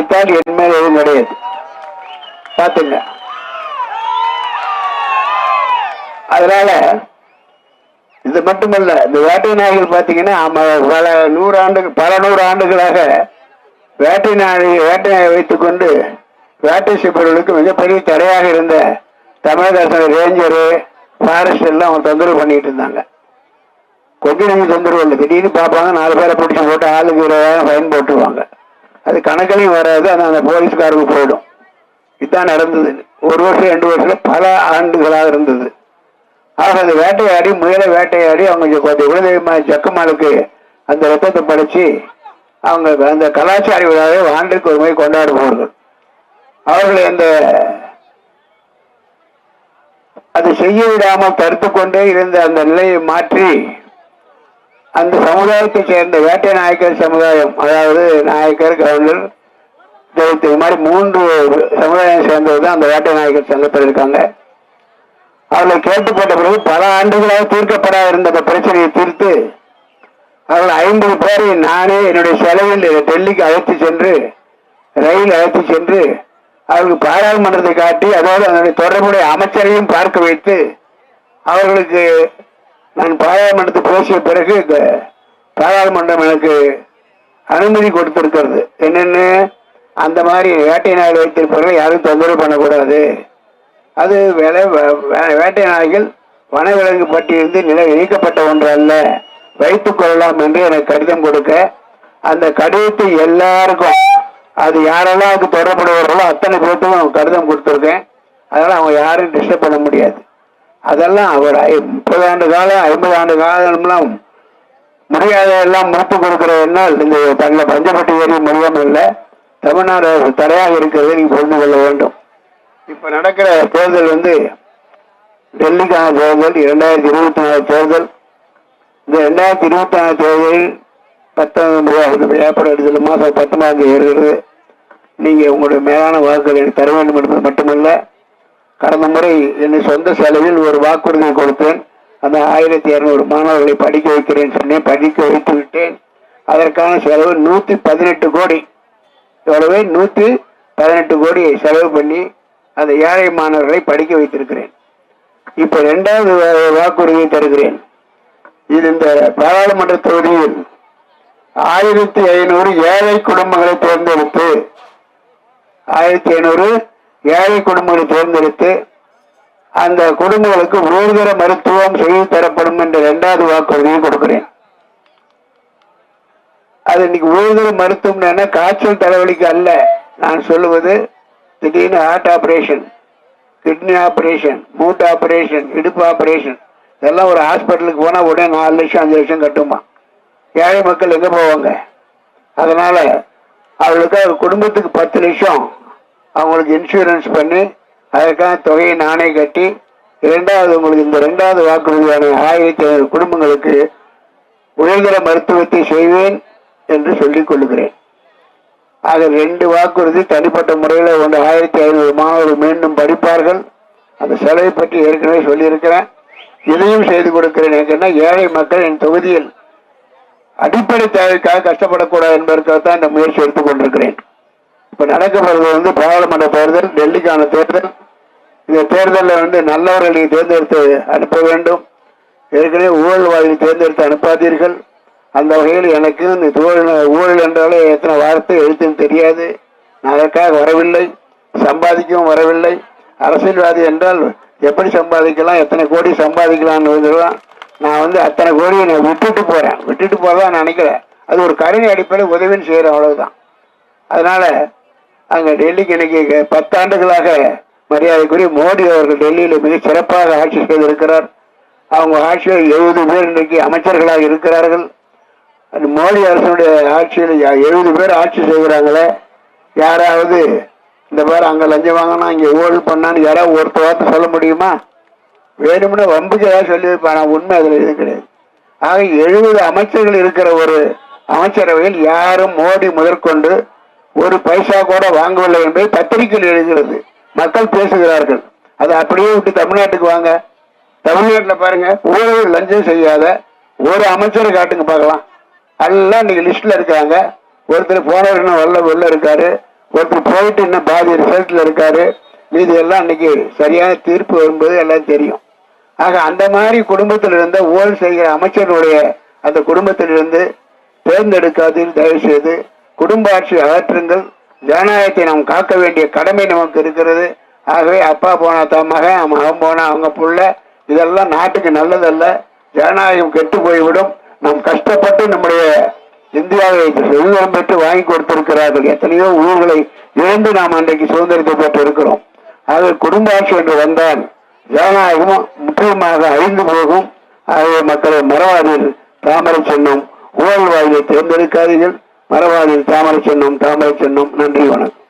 வைத்தால் என் மேல் எதுவும் கிடையாது. பார்த்துங்க. அதனால இது மட்டுமல்ல இந்த வேட்டை நாய்கள் பார்த்தீங்கன்னா பல நூறு ஆண்டு பல நூறு ஆண்டுகளாக வேட்டை நாய் வேட்டை நாயை வைத்துக்கொண்டு வேட்டை செய்பவர்களுக்கு மிகப்பெரிய தடையாக இருந்த தமிழக ரேஞ்சரு ஃபாரஸ்ட் எல்லாம் அவங்க தொந்தரவு பண்ணிட்டு இருந்தாங்க. கொஞ்சம் தொந்தரவு இல்லை. திடீர்னு பார்ப்பாங்க நாலு பேரை பிடிச்சி போட்டு ஆளுக்கு இருபதாயிரம் ஃபைன் போட்டுருவாங்க. அது கணக்கிலையும் வராது அது அந்த போலீஸ்காரங்க போயிடும். இதுதான் நடந்தது. ஒரு வருஷம் ரெண்டு வருஷத்தில் பல ஆண்டுகளாக இருந்தது. ஆக அந்த வேட்டையாடி முயலை வேட்டையாடி அவங்க கொஞ்சம் குலதெய்வமா அந்த ரத்தத்தை படைச்சு அவங்க அந்த கலாச்சார விழாவை ஆண்டுக்கு ஒரு முறை கொண்டாடுபவர்கள் அவர்களை அந்த அது செய்ய விடாமல் தடுத்து கொண்டே இருந்த அந்த நிலையை மாற்றி அந்த சமுதாயத்தை சேர்ந்த வேட்டை நாயக்கர் சமுதாயம் அதாவது நாயக்கர் கவர்னர் தெய்வத்து இது மாதிரி மூன்று சமுதாயம் சேர்ந்தது தான் அந்த வேட்டை நாயக்கர் சங்கத்தில் இருக்காங்க. அவர்களை கேட்டுப்பட்ட பிறகு பல ஆண்டுகளாக தீர்க்கப்படாத இருந்த அந்த பிரச்சனையை தீர்த்து அவர்கள் ஐம்பது பேரை நானே என்னுடைய செலவில் டெல்லிக்கு அழைத்து சென்று ரயில் அழைத்து சென்று அவர்களுக்கு பாராளுமன்றத்தை காட்டி அதோடு அதனுடைய தொடர்புடைய அமைச்சரையும் பார்க்க வைத்து அவர்களுக்கு நான் பாராளுமன்றத்தில் பேசிய பிறகு இந்த பாராளுமன்றம் எனக்கு அனுமதி கொடுத்திருக்கிறது. என்னென்னு? அந்த மாதிரி வேட்டை நாள் வைத்திருப்பவர்கள் யாரும் தொந்தரவு பண்ணக்கூடாது. அது விலை வே- வேட்டை நாய்கள் வனவிலங்கு பட்டியலிருந்து நிலை நீக்கப்பட்ட ஒன்று அல்ல வைத்துக் கொள்ளலாம் என்று எனக்கு கடிதம் கொடுக்க அந்த கடிதத்தை எல்லாருக்கும் அது யாரெல்லாம் அதுக்கு தொடர்புடையவர்களோ அத்தனை பேர்த்துக்கும் கடிதம் கொடுத்துருக்கேன். அதனால் அவங்க யாரும் டிஸ்டர்ப் பண்ண முடியாது. அதெல்லாம் அவர் ஐ- முப்பது ஆண்டு காலம் ஐம்பது ஆண்டு காலம்லாம் முடியாத எல்லாம் முடித்து கொடுக்கிற என்னால் இந்த தங்களை பஞ்சப்பட்டு ஏறி முடியாமல் இல்லை. தமிழ்நாடு அரசு தடையாக இருக்கிறதை நீங்கள் புரிந்து கொள்ள வேண்டும். இப்போ நடக்கிற தேர்தல் வந்து டெல்லிக்கான தேர்தல் இரண்டாயிரத்தி இருபத்தி நாலு தேர்தல். இந்த ரெண்டாயிரத்தி இருபத்தி நாலு தேர்தலில் பத்தொன்பது ஏப்ரல் அடுத்த மாதம் பத்தொன்பதாம் தேதி வருகிறது. நீங்கள் உங்களுடைய மேலான வாக்குகள் எனக்கு தர வேண்டும் என்பது மட்டுமல்ல கடந்த முறை என்னை சொந்த செலவில் ஒரு வாக்குறுதி கொடுத்தேன். அந்த ஆயிரத்தி இரநூறு மாணவர்களை படிக்க வைக்கிறேன் சொன்னேன். படிக்க வைத்து விட்டேன். அதற்கான செலவு நூற்றி பதினெட்டு கோடி. எவ்வளவு நூற்றி பதினெட்டு கோடி செலவு பண்ணி அந்த ஏழை மாணவர்களை படிக்க வைத்திருக்கிறேன். இப்போ ரெண்டாவது வாக்குறுதியை தருகிறேன். இது இந்த பாராளுமன்ற தொகுதியில் ஆயிரத்தி ஐநூறு ஏழை குடும்பங்களை தேர்ந்தெடுத்து ஆயிரத்தி ஐநூறு ஏழை குடும்பங்களை தேர்ந்தெடுத்து அந்த குடும்பங்களுக்கு உயர்தர மருத்துவம் செய்து தரப்படும் என்ற இரண்டாவது வாக்குறுதியை கொடுக்கிறேன். அது இன்னைக்கு உயர்தர மருத்துவம் என்ன காய்ச்சல் தலைவலிக்கு அல்ல. நான் சொல்லுவது திடீர்னு ஹார்ட் ஆபரேஷன் கிட்னி ஆபரேஷன் மூட்டு ஆபரேஷன் இடுப்பு ஆபரேஷன் இதெல்லாம் ஒரு ஹாஸ்பிட்டலுக்கு போனால் உடனே நாலு லட்சம் அஞ்சு லட்சம் கட்டுமா? ஏழை மக்கள் எங்கே போவாங்க? அதனால அவளுக்கு அவர் குடும்பத்துக்கு பத்து லட்சம் அவங்களுக்கு இன்சூரன்ஸ் பண்ணி அதற்கான தொகையை நானே கட்டி இரண்டாவது உங்களுக்கு இந்த ரெண்டாவது வாக்குறுதியான ஆயிரத்தி ஐநூறு குடும்பங்களுக்கு உயர்தர மருத்துவத்தை செய்வேன் என்று சொல்லிக் கொள்ளுகிறேன். ஆக ரெண்டு வாக்குறுதி தனிப்பட்ட முறையில் ஒன்று ஆயிரத்தி ஐநூறு மாணவர்கள் மீண்டும் படிப்பார்கள். அந்த செலவை பற்றி ஏற்கனவே சொல்லியிருக்கிறேன். இதையும் செய்து கொடுக்கிறேன். ஏன்னா ஏழை மக்கள் என் தொகுதியில் அடிப்படை தேவைக்காக கஷ்டப்படக்கூடாது என்பதற்காக தான் இந்த முயற்சி எடுத்துக் கொண்டிருக்கிறேன் இப்ப நடக்க போறது வந்து பாராளுமன்ற தேர்தல் டெல்லிக்கான தேர்தல். இந்த தேர்தலில் வந்து நல்லவர்களை தேர்ந்தெடுத்து அனுப்ப வேண்டும். ஏற்கனவே ஊழல்வாதிகளை தேர்ந்தெடுத்து அனுப்பாதீர்கள். அந்த வகையில் எனக்கு இந்த ஊழல் ஊழல் என்றாலே எத்தனை வார்த்தை எழுத்துன்னு தெரியாது. நான் அதற்காக வரவில்லை. சம்பாதிக்கவும் வரவில்லை. அரசியல்வாதி என்றால் எப்படி சம்பாதிக்கலாம் எத்தனை கோடி சம்பாதிக்கலாம்னு தான் நான் வந்து அத்தனை கோடியை நான் விட்டுட்டு போகிறேன் விட்டுட்டு போறதா நான் நினைக்கிறேன். அது ஒரு கருணை அடிப்படையில் உதவின்னு செய்கிறேன் அவ்வளவுதான். அதனால் அங்க டெல்லிக்கு இன்னைக்கு பத்தாண்டுகளாக மரியாதைக்குரிய மோடி அவர்கள் டெல்லியில மிக சிறப்பாக ஆட்சி செய்திருக்கிறார். அவங்க ஆட்சியில் எழுபது பேர் இன்றைக்கு அமைச்சர்களாக இருக்கிறார்கள். அது மோடி அரசனுடைய ஆட்சியில் எழுபது பேர் ஆட்சி செய்கிறாங்களே. யாராவது இந்த பேர் அங்கே லஞ்சம் வாங்கினா இங்கே ஊழல் பண்ணான்னு யாராவது ஒருத்த வார்த்தை சொல்ல முடியுமா? வேணும்னு வம்புக்கு ஏதாவது சொல்லி உண்மை அதில் எதுவும் கிடையாது. ஆக எழுபது அமைச்சர்கள் இருக்கிற ஒரு அமைச்சரவையில் யாரும் மோடி முதற்கொண்டு ஒரு பைசா கூட வாங்கவில்லை என்பதை பத்திரிகையில் எழுதுகிறது மக்கள் பேசுகிறார்கள். அதை அப்படியே விட்டு தமிழ்நாட்டுக்கு வாங்க. தமிழ்நாட்டில் பாருங்க ஊழல் லஞ்சம் செய்யாத ஒரு அமைச்சரை காட்டுங்க பார்க்கலாம். எல்லாம் இன்னைக்கு லிஸ்ட்ல இருக்காங்க. ஒருத்தர் போனவர் இன்னும் வெள்ள வெளில இருக்காரு. ஒருத்தர் போயிட்டு இன்னும் பாதி ரிசல்ட்ல இருக்காரு. மீதி எல்லாம் இன்னைக்கு சரியான தீர்ப்பு வரும்போது எல்லாம் தெரியும். ஆக அந்த மாதிரி குடும்பத்தில் இருந்த ஊழல் செய்கிற அமைச்சருடைய அந்த குடும்பத்திலிருந்து தேர்ந்தெடுக்காதீர் தயவு செய்து குடும்ப ஆட்சி அகற்றுங்கள். ஜனநாயகத்தை நாம் காக்க வேண்டிய கடமை நமக்கு இருக்கிறது. ஆகவே அப்பா போனா தான் மகன் மகன் போனா அவங்க புள்ள. இதெல்லாம் நாட்டுக்கு நல்லதல்ல. ஜனநாயகம் கெட்டு போய்விடும். நாம் கஷ்டப்பட்டு நம்முடைய இந்தியாவை சுதந்திரம் பெற்று வாங்கி கொடுத்திருக்கிறார்கள். எத்தனையோ ஊர்களை இழந்து நாம் அன்றைக்கு சுதந்திரத்தை பெற்று இருக்கிறோம் ஆகவே குடும்ப ஆட்சி என்று வந்தால் ஜனநாயகம் முற்றிலுமாக அழிந்து போகும். ஆகவே மக்களை மறவாதீர்கள். தாமரை சின்னம் ஊழல் வாயிலை தேர்ந்தெடுக்காதீர்கள். மறவாதீர் தாமரை சொன்னோம் தாமரை சொன்னோம் நன்றி வணக்கம்.